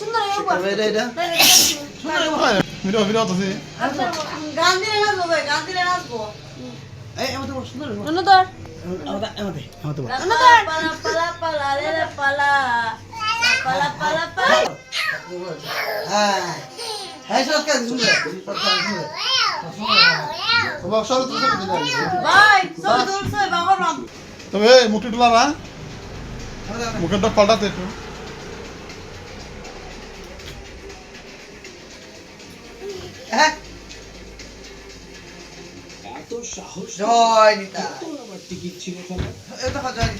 সুন্দর অনুদর তবে মুখে টুলারা মুখে তো পাল্টাতে একটু। হ্যাঁ এত সাহস জয় নিতা আমার টিকিট ছিল সবার এটা জয়